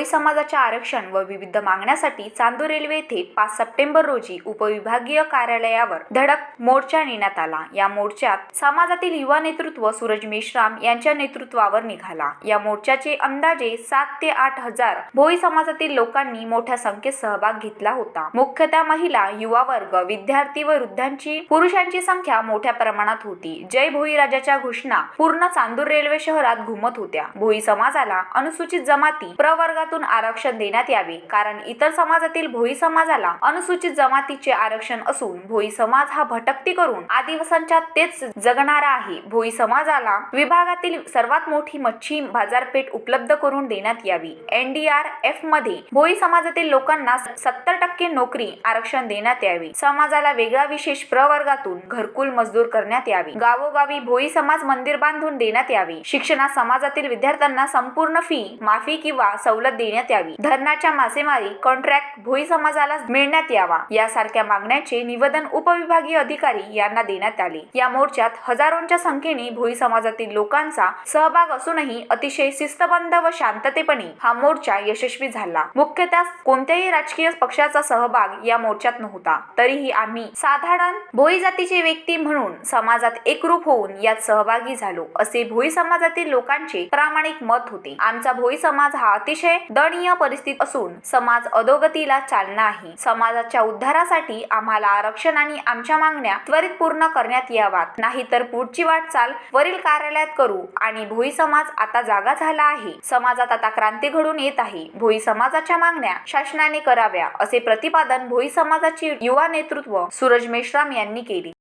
कोळी समाजाचे आरक्षण व विविध मागण्यासाठी चांदूर रेल्वे येथे पाच सप्टेंबर रोजी उपविभागीय कार्यालयावर धडक मोर्चा नेण्यात आला. या मोर्चात समाजातील युवा नेतृत्व सूरज मेश्राम यांच्या नेतृत्वावर निघाला. या मोर्चाचे अंदाजे सात ते आठ हजार भोई समाजातील लोकांनी मोठ्या संख्येत सहभाग घेतला होता. मुख्यतः महिला युवा वर्ग विद्यार्थी व वृद्धांची पुरुषांची संख्या मोठ्या प्रमाणात होती. जय भोई राजाच्या घोषणा पूर्ण चांदूर रेल्वे शहरात घुमत होत्या. भोई समाजाला अनुसूचित जमाती प्रवर्गात समाजातून आरक्षण देण्यात यावे. कारण इतर समाजातील भोई समाजाला अनुसूचित जमातीचे आरक्षण असून भोई समाज हा भटकती करून आदिवासांच्या तेच जगणारा आहे. भोई समाजाला विभागातील सर्वात मोठी मच्छी बाजारपेठ उपलब्ध करून देण्यात यावी. एनडीआरएफमध्ये भोई समाजातील लोकांना सत्तर टक्के नोकरी आरक्षण देण्यात यावे. समाजाला वेगळा विशेष प्रवर्गातून घरकुल मजदूर करण्यात यावे. गावोगावी भोई समाज मंदिर बांधून देण्यात यावे. शिक्षणात समाजातील विद्यार्थ्यांना संपूर्ण फी माफी किंवा सवलत देण्यात यावी. धरणाच्या मासेमारी कॉन्ट्रॅक्ट भोई समाजाला मिळण्यात यावा. यासारख्या मागण्याचे निवेदन उपविभागीय अधिकारी यांना देण्यात आले. या मोर्चात हजारोंच्या संख्येने भोई समाजातील लोकांचा सहभाग असूनही अतिशय शिस्तबंध व शांततेपणे हा मोर्चा यशस्वी झाला. मुख्यतः कोणत्याही राजकीय पक्षाचा सहभाग या मोर्चात नव्हता. तरीही आम्ही साधारण भोई जातीचे व्यक्ती म्हणून समाजात एकरूप होऊन यात सहभागी झालो असे भोई समाजातील लोकांचे प्रामाणिक मत होते. आमचा भोई समाज हा अतिशय दणीय परिस्थिती असून समाज अधोगतीला चालना आहे समाजाच्या उद्धारासाठी आम्हाला आरक्षण आणि आमच्या मागण्या त्वरित पूर्ण करण्यात यावात नाहीतर पुढची वाटचाल वरील कार्यालयात करू आणि भोई समाज आता जागा झाला आहे. समाजात आता क्रांती घडून येत आहे. भोई समाजाच्या मागण्या शासनाने कराव्या असे प्रतिपादन भोई समाजाचे युवा नेतृत्व सूरज मेश्राम यांनी केले.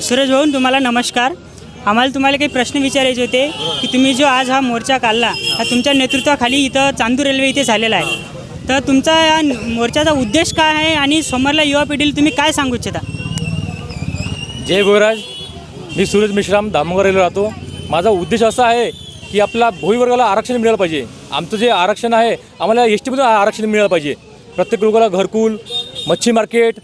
सूरज भाऊन तुम्हाला नमस्कार. आम्हाला तुम्हाला काही प्रश्न विचारायचे होते की तुम्ही जो आज हा मोर्चा काढला हा तुमच्या नेतृत्वाखाली इथं चांदूर रेल्वे इथे झालेला आहे. तर तुमचा या मोर्चाचा उद्देश काय आहे आणि समोरला युवा पिढीला तुम्ही काय सांगू इच्छिता? जय भोईराज मी सूरज मिश्राम दामोगरेला राहतो. माझा उद्देश असा आहे की आपला भोई वर्गाला आरक्षण मिळालं पाहिजे. आमचं जे आरक्षण आहे आम्हाला एस टीमधून आरक्षण मिळालं पाहिजे. प्रत्येक लोकांना घरकुल मच्छी मार्केट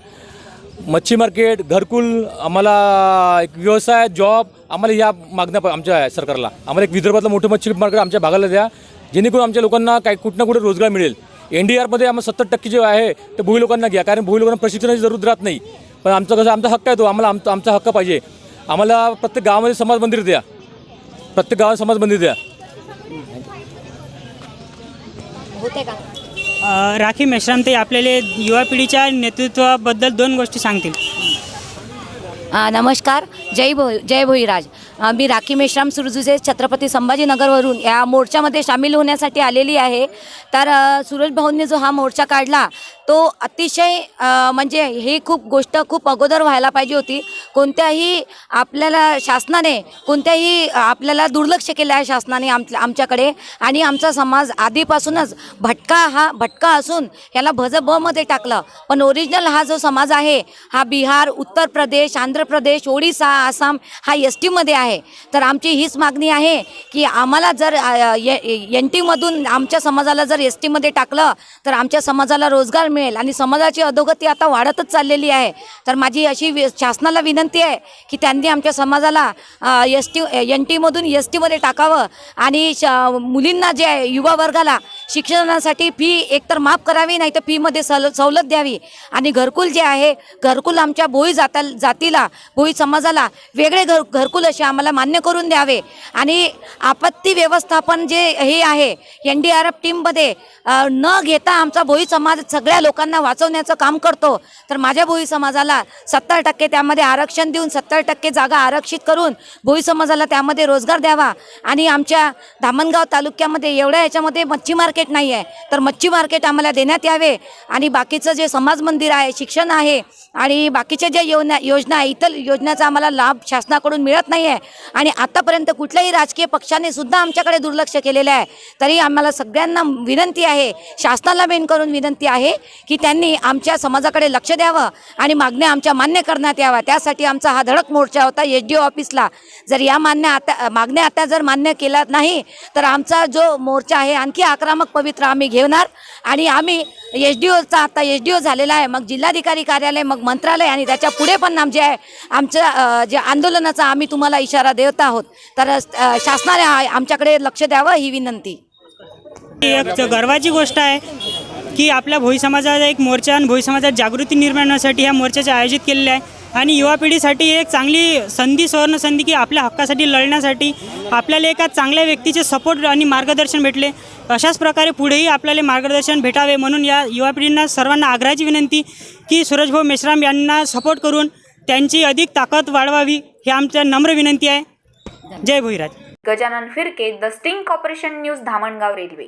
मच्छी मार्केट घरकुल आम्हाला एक व्यवसाय जॉब आम्हाला या मागण्या प- आमच्या सरकारला. आम्हाला एक विदर्भातलं मोठं मच्छी मार्केट आमच्या भागाला द्या. जेणेकरून आमच्या लोकांना काही कुठं ना कुठे रोजगार मिळेल. एन डी आरमध्ये आम्हाला सत्तर टक्के जे आहे ते भोई लोकांना घ्या. कारण भोई लोकांना प्रशिक्षणाची जरूर राहत नाही. पण आमचं कसं आमचा हक्क आहे तो. आम्हाला आमचा आमचा हक्क पाहिजे. आम्हाला प्रत्येक गावामध्ये समाज मंदिर द्या. प्रत्येक गावात समाज मंदिर द्या. अ, राखी मेश्राम ते आपल्याला युवा पिढीच्या नेतृत्वाबद्दल दोन गोष्टी सांगतील. नमस्कार. जय भो जय भोईराज. मी राखी मेश्राम सुरजुजे छत्रपती संभाजीनगरवरून या मोर्चामध्ये सामील होण्यासाठी आलेली आहे. तर सूरजभाऊंनी सूरज भाऊंनी जो हा मोर्चा काढला तो अतिशय म्हणजे ही खूप गोष्ट खूप अगोदर व्हायला पाहिजे होती. कोणत्याही आपल्याला शासनाने कोणत्याही आपल्याला दुर्लक्ष केलं आहे शासनाने आम आमच्याकडे. आणि आमचा समाज आधीपासूनच भटका हा भटका असून याला भज बमध्ये टाकलं. पण ओरिजिनल हा जो समाज आहे हा बिहार उत्तर प्रदेश आंध्र प्रदेश ओडिसा आसाम हा एस टीमध्ये आहे. तर आमची हीच मागणी आहे की आम्हाला जर एन टीमधून आमच्या समाजाला जर एस टीमध्ये टाकलं तर आमच्या समाजाला रोजगार मिळेल. आणि समाजाची अधोगती आता वाढतच चाललेली आहे. तर माझी अशी वि- शासनाला विनंती आहे की त्यांनी आमच्या समाजाला एस टी एन टीमधून एस टीमध्ये टाकावं. आणि श मुलींना जे आहे युवा वर्गाला शिक्षणासाठी फी एकतर माफ करावी नाही तर फीमध्ये सल सवलत द्यावी. आणि घरकुल जे आहे घरकुल आमच्या भोई जाता जातीला भोई समाजाला वेगळे घर घरकुल असे आम्हाला मान्य करून द्यावे. आणि आपत्ती व्यवस्थापन जे हे आहे एन डी आर एफ टीममध्ये न घेता आमचा भोई समाज सगळ्या लोकांना वाचवण्याचं काम करतो. तर माझ्या भोई समाजाला सत्तर टक्के त्यामध्ये आरक्षण देऊन सत्तर टक्के जागा आरक्षित करून भोई समाजाला त्यामध्ये रोजगार द्यावा. आणि आमच्या धामणगाव तालुक्यामध्ये एवढ्या याच्यामध्ये मच्छी मार्केट नाही आहे तर मच्छी मार्केट आम्हाला देण्यात यावे. आणि बाकीचं जे समाज मंदिर आहे शिक्षण आहे आणि बाकीच्या ज्या योजना योजना आहे इतर योजनाचा आम्हाला लाभ शासनाकडून मिळत नाही आहे आणि आतापर्यंत कुठल्याही राजकीय पक्षाने सुद्धा आमच्याकडे दुर्लक्ष केलेलं आहे. तरी आम्हाला सगळ्यांना विनंती आहे शासनाला मेन करून विनंती आहे की त्यांनी आमच्या समाजाकडे लक्ष द्यावं आणि मागण्या आमच्या मान्य करण्यात याव्या. त्यासाठी आमचा हा धडक मोर्चा होता एच डी ऑफिसला. जर या मान्य आता मागण्या आता जर मान्य केला नाही तर आमचा जो मोर्चा आहे आणखी आक्रमक पवित्र आम्ही घेणार आणि आम्ही एस डी ओचा आता एस डी ओ झालेला आहे. मग जिल्हाधिकारी कार्यालय मग मंत्रालय आणि त्याच्या पुढे पण आमचे आहे. आमचं जे आंदोलनाचा आम्ही तुम्हाला इशारा देत आहोत. तर शासनाने आमच्याकडे लक्ष द्यावं ही विनंती. ही एक गर्वाची गोष्ट आहे की आपल्या भोई समाजाचा एक मोर्चा आणि भोई समाजात जागृती निर्माण होण्यासाठी ह्या मोर्चाचे आयोजित केलेले आहे. आणि युवा पिढीसाठी एक चांगली संधी सुवर्ण संधी की आपल्या हक्कासाठी लढण्यासाठी आपल्याला एका चांगल्या व्यक्तीचे सपोर्ट आणि मार्गदर्शन भेटले. अशाच प्रकारे पुढेही आपल्याला मार्गदर्शन भेटावे म्हणून या युवा पिढींना सर्वांना आग्रहाची विनंती की सूरजभाऊ मेश्राम यांना सपोर्ट करून त्यांची अधिक ताकद वाढवावी ही आमच्या नम्र विनंती आहे. जय Bhoiraj. Gajanan Phirke the sting corporation news Dhamangaon railway.